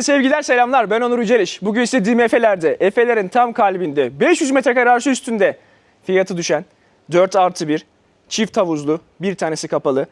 Sevgiler selamlar ben Onur Yüceliş. Bugün istediğim Efe'lerde, Efe'lerin tam kalbinde 500 metrekare arşı üstünde fiyatı düşen 4 artı 1 çift havuzlu bir tanesi kapalı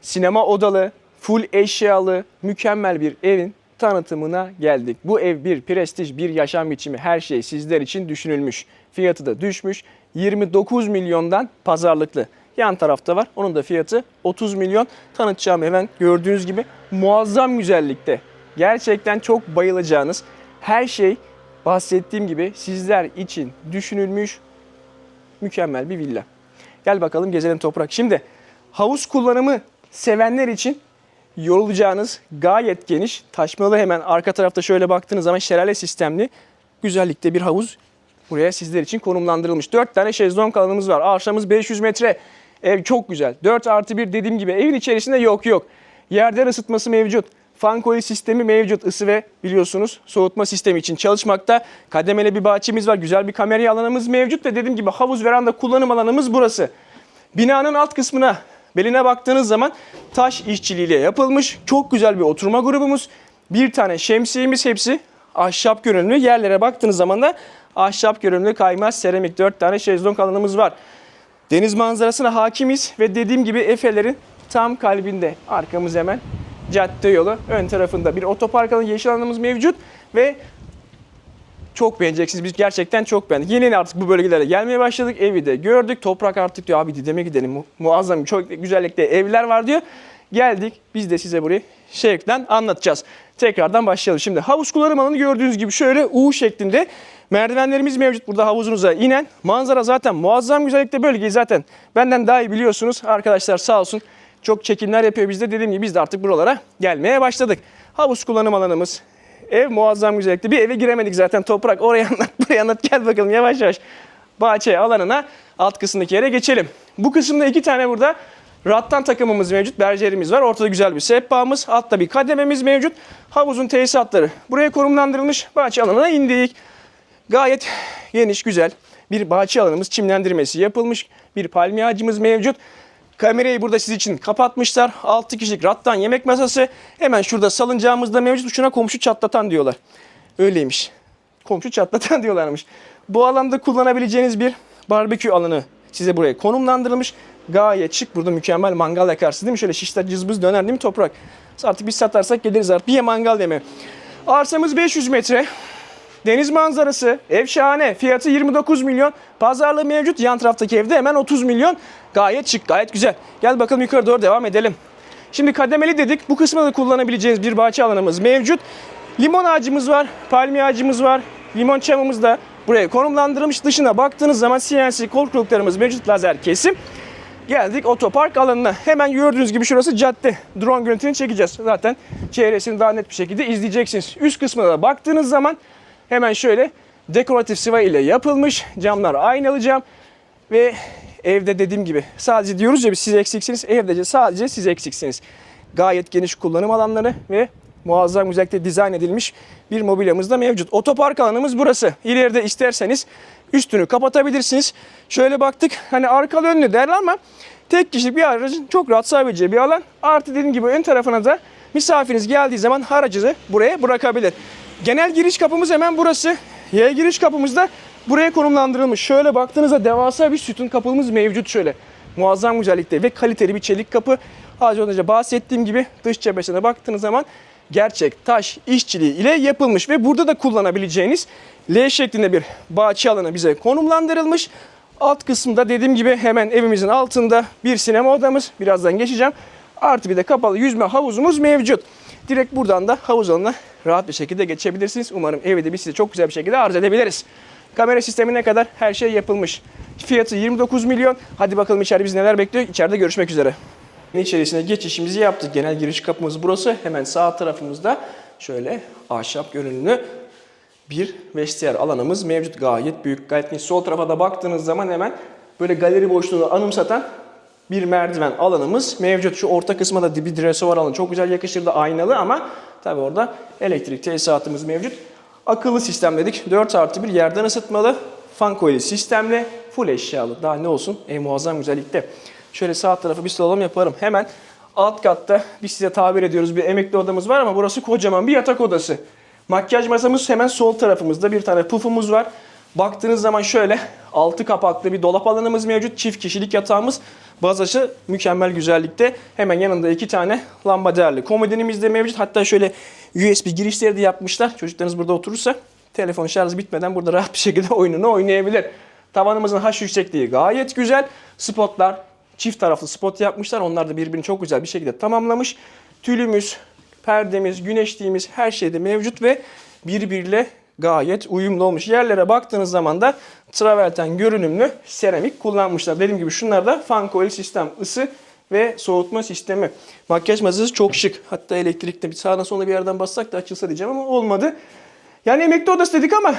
sinema odalı full eşyalı mükemmel bir evin tanıtımına geldik. Bu ev bir prestij bir yaşam biçimi her şey sizler için düşünülmüş. Fiyatı da düşmüş 29 milyondan pazarlıklı. Yan tarafta var. Onun da fiyatı 30 milyon. Tanıtacağım hemen gördüğünüz gibi muazzam güzellikte. Gerçekten çok bayılacağınız her şey bahsettiğim gibi sizler için düşünülmüş mükemmel bir villa. Gel bakalım gezelim toprak. Şimdi havuz kullanımı sevenler için yorulacağınız gayet geniş. Taşmalı hemen arka tarafta şöyle baktığınız zaman şelale sistemli güzellikte bir havuz buraya sizler için konumlandırılmış. 4 tane şezlong alanımız var. Arşamız 500 metre. Ev çok güzel. 4 artı 1 dediğim gibi evin içerisinde yok yok. Yerden ısıtması mevcut. Fan coil sistemi mevcut. Isı ve biliyorsunuz soğutma sistemi için çalışmakta. Kademeli bir bahçemiz var. Güzel bir kamerya alanımız mevcut ve dediğim gibi havuz veranda kullanım alanımız burası. Binanın alt kısmına beline baktığınız zaman taş işçiliğiyle yapılmış. Çok güzel bir oturma grubumuz. Bir tane şemsiyemiz hepsi ahşap görünümlü. Yerlere baktığınız zaman da ahşap görünümlü kaymaz seramik 4 tane şezlong alanımız var. Deniz manzarasına hakimiz ve dediğim gibi Efe'lerin tam kalbinde. Arkamız hemen cadde yolu. Ön tarafında bir otopark alanı, yeşil alanımız mevcut ve çok beğeneceksiniz. Biz gerçekten çok beğendik. Yeni yeni artık bu bölgelere gelmeye başladık. Evi de gördük. Toprak artık diyor abi Didem'e gidelim. Mu- muazzam çok güzellikte evler var diyor. Geldik. Biz de size burayı şevkten anlatacağız. Tekrardan başlayalım. Şimdi havuz kullanım alanı gördüğünüz gibi şöyle U şeklinde merdivenlerimiz mevcut burada havuzunuza inen. Manzara zaten muazzam güzellikte bölgeyi zaten benden daha iyi biliyorsunuz. Arkadaşlar sağ olsun çok çekimler yapıyor bizde. Dediğim gibi biz de artık buralara gelmeye başladık. Havuz kullanım alanımız, Ev muazzam güzellikti. Bir eve giremedik zaten toprak. Oraya anlat, buraya anlat. Gel bakalım yavaş yavaş. Bahçe alanına alt kısımdaki yere geçelim. Bu kısımda iki tane burada rattan takımımız mevcut. Berjerimiz var. Ortada güzel bir sehpamız. Altta bir kadememiz mevcut. Havuzun tesisatları buraya konumlandırılmış. Bahçe alanına indik. Gayet geniş, güzel bir bahçe alanımız çimlendirmesi yapılmış. Bir palmiye ağacımız mevcut. Kamerayı burada siz için kapatmışlar. 6 kişilik rattan yemek masası. Hemen şurada salıncağımız da mevcut. Şuna komşu çatlatan diyorlar. Öyleymiş. Komşu çatlatan diyorlarmış. Bu alanda kullanabileceğiniz bir barbekü alanı size buraya konumlandırılmış. Gayet şık. Burada mükemmel mangal yakarsınız değil mi? Şöyle şişler cızbız döner değil mi toprak? Artık biz satarsak geliriz artık. Bir mangal deme. Arsamız 500 metre. Deniz manzarası, ev şahane. Fiyatı 29 milyon. Pazarlığı mevcut. Yan taraftaki evde hemen 30 milyon. Gayet şık, gayet güzel. Gel bakalım yukarı doğru devam edelim. Şimdi kademeli dedik. Bu kısmı da kullanabileceğiniz bir bahçe alanımız mevcut. Limon ağacımız var, palmiye ağacımız var. Limon çamımız da buraya konumlandırılmış. Dışına baktığınız zaman CNC korkuluklarımız mevcut lazer kesim. Geldik otopark alanına. Hemen gördüğünüz gibi şurası cadde. Drone görüntünü çekeceğiz. Zaten çevresini daha net bir şekilde izleyeceksiniz. Üst kısmına da baktığınız zaman hemen şöyle dekoratif sıva ile yapılmış. Camlar aynalı cam. Ve evde dediğim gibi sadece diyoruz ya siz eksiksiniz. Evde de sadece siz eksiksiniz. Gayet geniş kullanım alanları ve muazzam güzellikle dizayn edilmiş bir mobilyamız da mevcut. Otopark alanımız burası. İleride isterseniz üstünü kapatabilirsiniz. Şöyle baktık hani arkalı önlü derler ama tek kişilik bir aracın çok rahat sığabileceği bir alan. Artı dediğim gibi ön tarafına da misafiriniz geldiği zaman aracınızı buraya bırakabilir. Genel giriş kapımız hemen burası. Yaya giriş kapımız da buraya konumlandırılmış. Şöyle baktığınızda devasa bir sütun kapımız mevcut şöyle. Muazzam güzellikte ve kaliteli bir çelik kapı. Az önce bahsettiğim gibi dış cephesine baktığınız zaman gerçek taş işçiliği ile yapılmış ve burada da kullanabileceğiniz L şeklinde bir bahçe alanı bize konumlandırılmış. Alt kısımda dediğim gibi hemen evimizin altında bir sinema odamız. Birazdan geçeceğim. Artı bir de kapalı yüzme havuzumuz mevcut. Direkt buradan da havuz alanına rahat bir şekilde geçebilirsiniz. Umarım evi de biz size çok güzel bir şekilde arz edebiliriz. Kamera sistemine kadar her şey yapılmış. Fiyatı 29 milyon. Hadi bakalım içeride bizi neler bekliyor. İçeride görüşmek üzere. İçerisine geçişimizi yaptık. Genel giriş kapımız burası. Hemen sağ tarafımızda şöyle ahşap görünümlü bir vestiyer alanımız mevcut. Gayet büyük, gayet geniş. Sol tarafa da baktığınız zaman hemen böyle galeri boşluğunu anımsatan bir merdiven alanımız mevcut. Şu orta kısma da bir dresovar alanı çok güzel yakışırdı aynalı ama tabi orada elektrik tesisatımız mevcut. Akıllı sistem dedik. 4 artı bir yerden ısıtmalı. Fan coil sistemle full eşyalı. Daha ne olsun? E muazzam güzellikte. Şöyle sağ tarafı bir slalom yaparım. Hemen alt katta biz size tabir ediyoruz bir emekli odamız var ama burası kocaman bir yatak odası. Makyaj masamız hemen sol tarafımızda bir tane pufumuz var. Baktığınız zaman şöyle altı kapaklı bir dolap alanımız mevcut. Çift kişilik yatağımız. Bazaşı mükemmel güzellikte. Hemen yanında iki tane lamba değerli komodinimiz de mevcut. Hatta şöyle USB girişleri de yapmışlar. Çocuklarınız burada oturursa telefon şarjı bitmeden burada rahat bir şekilde oyununu oynayabilir. Tavanımızın haş yüksekliği gayet güzel. Spotlar çift taraflı spot yapmışlar. Onlar da birbirini çok güzel bir şekilde tamamlamış. Tülümüz, perdemiz, güneşliğimiz her şeyde mevcut ve birbiriyle gayet uyumlu olmuş. Yerlere baktığınız zaman da traverten görünümlü seramik kullanmışlar. Dediğim gibi şunlar da fan coil sistem ısı ve soğutma sistemi. Makyaj masası çok şık. Hatta elektrikte bir sağdan sola bir yerden bassak da açılsa diyeceğim ama olmadı. Yani emekli odası dedik ama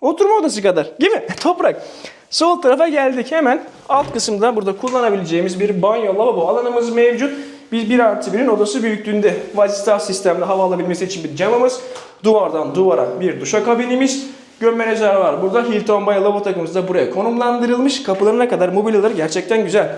oturma odası kadar. Değil mi? Toprak. Sol tarafa geldik. Hemen alt kısımda burada kullanabileceğimiz bir banyo lavabo alanımız mevcut. Biz 1 artı 1'in odası büyüklüğünde vasıta sistemde hava alabilmesi için bir camımız. Duvardan duvara bir duşakabinimiz. Gömme rezervuar burada. Hilton Bay lavabo takımımız da buraya konumlandırılmış. Kapılarına kadar mobilyaları gerçekten güzel.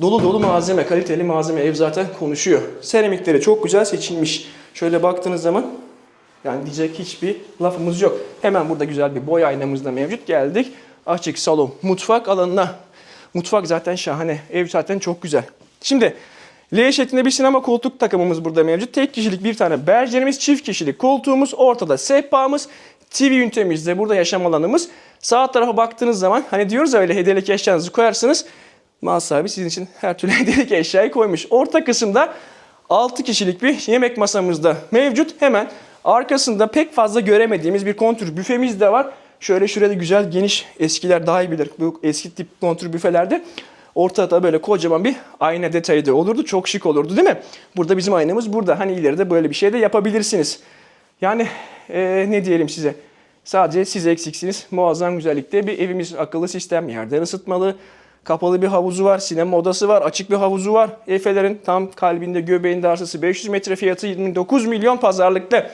Dolu dolu malzeme, kaliteli malzeme ev zaten konuşuyor. Seramikleri çok güzel seçilmiş. Şöyle baktığınız zaman yani diyecek hiçbir lafımız yok. Hemen burada güzel bir boy aynamız da mevcut. Geldik açık salon, mutfak alanına. Mutfak zaten şahane. Ev zaten çok güzel. Şimdi L şeklinde bir sinema koltuk takımımız burada mevcut. Tek kişilik bir tane bercerimiz, çift kişilik koltuğumuz, ortada sehpamız, TV ünitemiz de burada yaşam alanımız. Sağ tarafa baktığınız zaman hani diyoruz ya öyle hediyelik eşyanızı koyarsınız. Mal sahibi sizin için her türlü hediyelik eşyayı koymuş. Orta kısımda 6 kişilik bir yemek masamız da mevcut. Hemen arkasında pek fazla göremediğimiz bir kontür büfemiz de var. Şöyle şurada güzel geniş eskiler daha iyi bilir. Bu eski tip kontür büfelerde ortada böyle kocaman bir ayna detayı da olurdu. Çok şık olurdu değil mi? Burada bizim aynamız burada. Hani ileride böyle bir şey de yapabilirsiniz. Yani eee, ne diyelim size? Sadece siz eksiksiniz. Muazzam güzellikte bir evimiz akıllı sistem, yerden ısıtmalı, kapalı bir havuzu var, sinema odası var, açık bir havuzu var. Efelerin tam kalbinde, göbeğinde arsası 500 metre fiyatı 29 milyon pazarlıkta.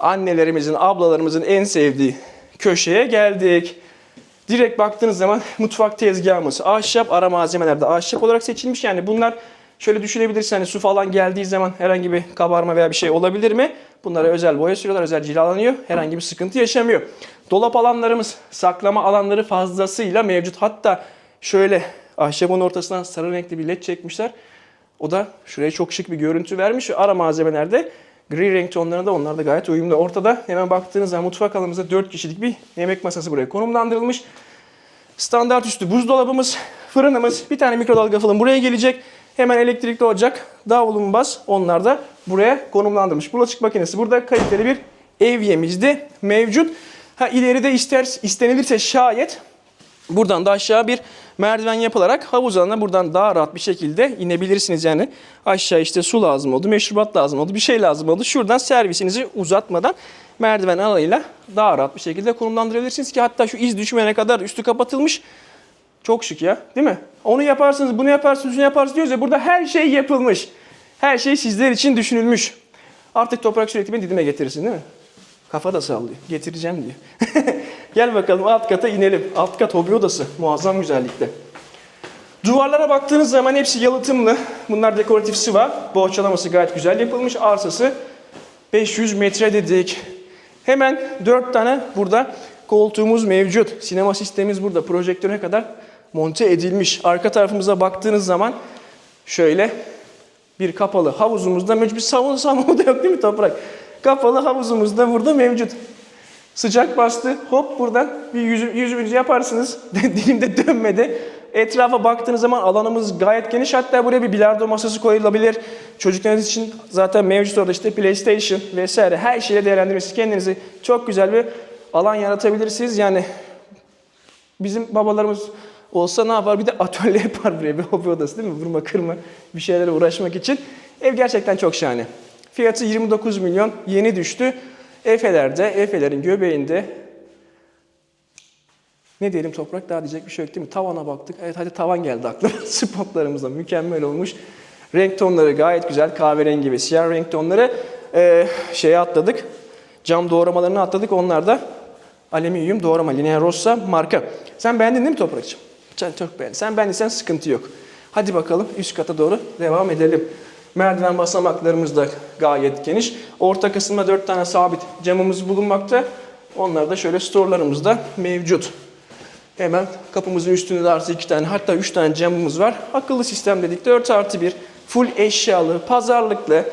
Annelerimizin, ablalarımızın en sevdiği köşeye geldik. Direkt baktığınız zaman mutfak tezgahımız ahşap, ara malzemeler de ahşap olarak seçilmiş. Yani bunlar şöyle düşünebilirsiniz hani su falan geldiği zaman herhangi bir kabarma veya bir şey olabilir mi? Bunlara özel boya sürüyorlar, özel cilalanıyor. Herhangi bir sıkıntı yaşamıyor. Dolap alanlarımız, saklama alanları fazlasıyla mevcut. Hatta şöyle ahşabın ortasından sarı renkli bir led çekmişler. O da şuraya çok şık bir görüntü vermiş. Ara malzemelerde gri renk tonlarında onlar da gayet uyumlu. Ortada hemen baktığınız zaman mutfak alanımızda 4 kişilik bir yemek masası buraya konumlandırılmış. Standart üstü buzdolabımız, fırınımız, bir tane mikrodalga fırın buraya gelecek. Hemen elektrikli ocak, davlumbaz onlar da buraya konumlandırılmış. Bulaşık makinesi burada kaliteli bir evyemiz de mevcut. Ha ileride ister istenilirse şayet Buradan da aşağı bir merdiven yapılarak havuz alanına buradan daha rahat bir şekilde inebilirsiniz. Yani aşağı işte su lazım oldu, meşrubat lazım oldu, bir şey lazım oldu. Şuradan servisinizi uzatmadan merdiven alanıyla daha rahat bir şekilde konumlandırabilirsiniz ki hatta şu iz düşmeyene kadar üstü kapatılmış. Çok şık ya değil mi? Onu yaparsınız, bunu yaparsınız, şunu yaparsınız diyoruz ya burada her şey yapılmış. Her şey sizler için düşünülmüş. Artık toprak sürekli beni didime getirirsin değil mi? Kafa da sallıyor. Getireceğim diyor. Gel bakalım alt kata inelim. Alt kat hobi odası. Muazzam güzellikte. Duvarlara baktığınız zaman hepsi yalıtımlı. Bunlar dekoratif sıva. Bohçalaması gayet güzel yapılmış. Arsası 500 metre dedik. Hemen 4 tane burada koltuğumuz mevcut. Sinema sistemimiz burada. Projektöre kadar monte edilmiş. Arka tarafımıza baktığınız zaman şöyle bir kapalı havuzumuzda mevcut. Bir savunma savunma da yok değil mi toprak? Kapalı havuzumuz da burada mevcut. Sıcak bastı. Hop buradan bir yüzü, yüzümüzü yaparsınız. Dilimde dönmedi. Etrafa baktığınız zaman alanımız gayet geniş. Hatta buraya bir bilardo masası koyulabilir. Çocuklarınız için zaten mevcut orada işte PlayStation vesaire her şeyle değerlendirmesi kendinizi çok güzel bir alan yaratabilirsiniz. Yani bizim babalarımız olsa ne yapar? Bir de atölye yapar buraya bir hobi odası değil mi? Vurma kırma bir şeylere uğraşmak için. Ev gerçekten çok şahane. Fiyatı 29 milyon yeni düştü. Efe'lerde, Efe'lerin göbeğinde ne diyelim toprak daha diyecek bir şey yok değil mi? Tavana baktık. Evet hadi tavan geldi aklıma. Spotlarımız da mükemmel olmuş. Renk tonları gayet güzel. Kahverengi ve siyah renk tonları. Ee, şeye atladık. Cam doğramalarını atladık. Onlar da alüminyum doğrama. Linea Rossa marka. Sen beğendin değil mi Toprak'cığım? Sen çok beğendin. Sen beğendiysen sıkıntı yok. Hadi bakalım üst kata doğru devam edelim. Merdiven basamaklarımız da gayet geniş. Orta kısımda 4 tane sabit camımız bulunmakta. Onlar da şöyle storelarımızda mevcut. Hemen kapımızın üstünde de artı 2 tane hatta 3 tane camımız var. Akıllı sistem dedik 4 artı 1. Full eşyalı, pazarlıklı.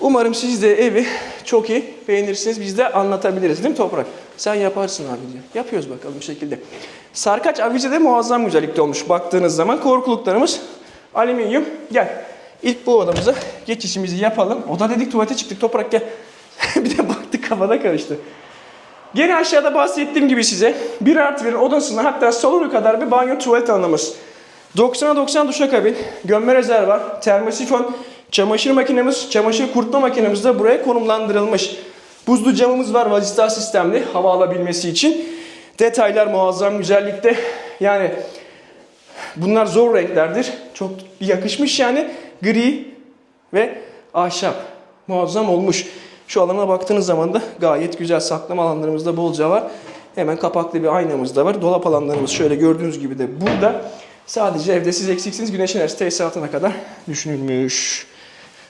Umarım siz de evi çok iyi beğenirsiniz. Biz de anlatabiliriz değil mi Toprak? Sen yaparsın abi diyor. Yapıyoruz bakalım bir şekilde. Sarkaç avize de muazzam güzellikte olmuş baktığınız zaman. Korkuluklarımız alüminyum. Gel. İlk bu odamıza geçişimizi yapalım. Oda dedik tuvalete çıktık. Toprak gel. bir de baktık kafada karıştı. Gene aşağıda bahsettiğim gibi size 1 artı 1 odasında hatta salonu kadar bir banyo tuvalet alanımız. 90'a 90 duşakabin, gömme rezervuar, termosifon, çamaşır makinemiz, çamaşır kurutma makinemiz de buraya konumlandırılmış. Buzlu camımız var vazistar sistemli hava alabilmesi için. Detaylar muazzam güzellikte. Yani bunlar zor renklerdir. Çok yakışmış yani. Gri ve ahşap. Muazzam olmuş. Şu alana baktığınız zaman da gayet güzel saklama alanlarımız da bolca var. Hemen kapaklı bir aynamız da var. Dolap alanlarımız şöyle gördüğünüz gibi de burada. Sadece evde siz eksiksiniz. Güneş enerjisi tesisatına kadar düşünülmüş.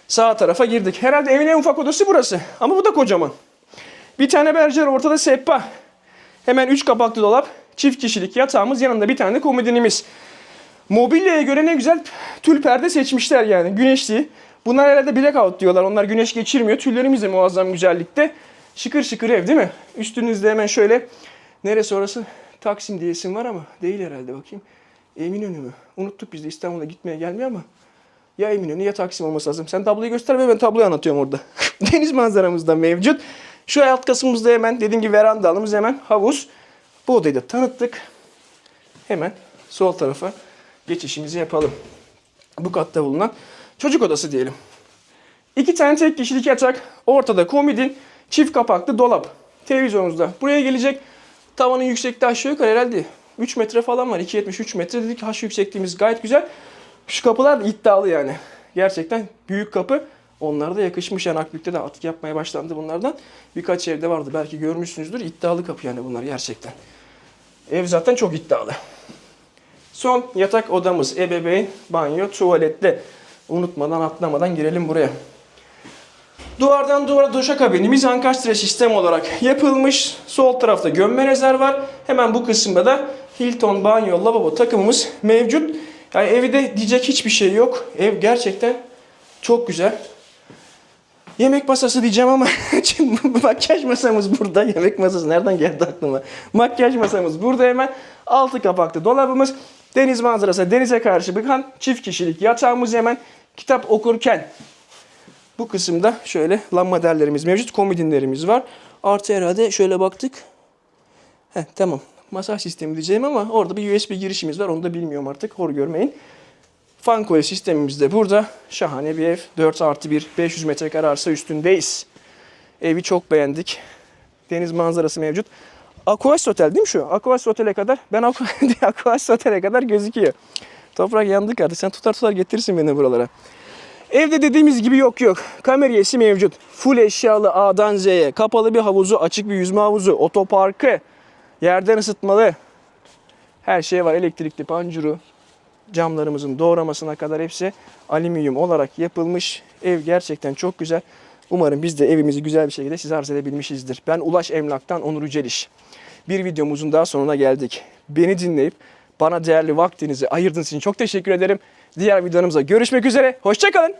Sağ tarafa girdik. Herhalde evin en ufak odası burası. Ama bu da kocaman. Bir tane berjer ortada sehpa. Hemen 3 kapaklı dolap. Çift kişilik yatağımız yanında bir tane komodinimiz. Mobilyaya göre ne güzel tül perde seçmişler yani güneşli. Bunlar herhalde blackout diyorlar. Onlar güneş geçirmiyor. Tüllerimiz de muazzam güzellikte. Şıkır şıkır ev değil mi? Üstünüzde hemen şöyle neresi orası? Taksim diye isim var ama değil herhalde bakayım. Eminönü mü? Unuttuk biz de İstanbul'a gitmeye gelmiyor ama. Ya Eminönü ya Taksim olması lazım. Sen tabloyu göster ve ben tabloyu anlatıyorum orada. Deniz manzaramız da mevcut. Şu alt kısmımızda hemen dediğim gibi veranda alanımız hemen havuz. Bu odayı da tanıttık. Hemen sol tarafa geçişimizi yapalım. Bu katta bulunan çocuk odası diyelim. İki tane tek kişilik yatak, ortada komodin, çift kapaklı dolap. Televizyonumuz da buraya gelecek. Tavanın yüksekliği aşağı yukarı herhalde 3 metre falan var. 2.73 metre dedik. Haş yüksekliğimiz gayet güzel. Şu kapılar iddialı yani. Gerçekten büyük kapı. Onlara da yakışmış yani Akbük'te de artık yapmaya başlandı bunlardan. Birkaç evde vardı belki görmüşsünüzdür. İddialı kapı yani bunlar gerçekten. Ev zaten çok iddialı. Son yatak odamız, ebeveyn, banyo, tuvaletli. Unutmadan atlamadan girelim buraya. Duvardan duvara duşakabinimiz ankastre sistem olarak yapılmış. Sol tarafta gömme rezervuar. Hemen bu kısımda da Hilton banyo lavabo takımımız mevcut. Yani evde diyecek hiçbir şey yok. Ev gerçekten çok güzel. Yemek masası diyeceğim ama makyaj masamız burada. Yemek masası nereden geldi aklıma? Makyaj masamız burada hemen. Altı kapaklı dolabımız. Deniz manzarası, denize karşı bakan çift kişilik yatağımız hemen. Kitap okurken bu kısımda şöyle lambaderlerimiz mevcut. Komodinlerimiz var. Artı herhalde şöyle baktık. Heh, tamam. Masaj sistemi diyeceğim ama orada bir USB girişimiz var. Onu da bilmiyorum artık. Hor görmeyin. Fan koyu sistemimiz de burada. Şahane bir ev. 4 artı 1. 500 metrekare arsa üstündeyiz. Evi çok beğendik. Deniz manzarası mevcut. Aquas Otel değil mi şu? Aquas Otel'e kadar. Ben Aqu- Aquas Otel'e kadar gözüküyor. Toprak yandık artık. Sen tutar tutar getirirsin beni buralara. Evde dediğimiz gibi yok yok. Kameriyesi mevcut. Full eşyalı A'dan Z'ye. Kapalı bir havuzu, açık bir yüzme havuzu, otoparkı, yerden ısıtmalı. Her şey var. Elektrikli pancuru, camlarımızın doğramasına kadar hepsi alüminyum olarak yapılmış. Ev gerçekten çok güzel. Umarım biz de evimizi güzel bir şekilde size arz edebilmişizdir. Ben Ulaş Emlak'tan Onur Yüceliş. Bir videomuzun daha sonuna geldik. Beni dinleyip bana değerli vaktinizi ayırdığınız için çok teşekkür ederim. Diğer videolarımıza görüşmek üzere. Hoşçakalın.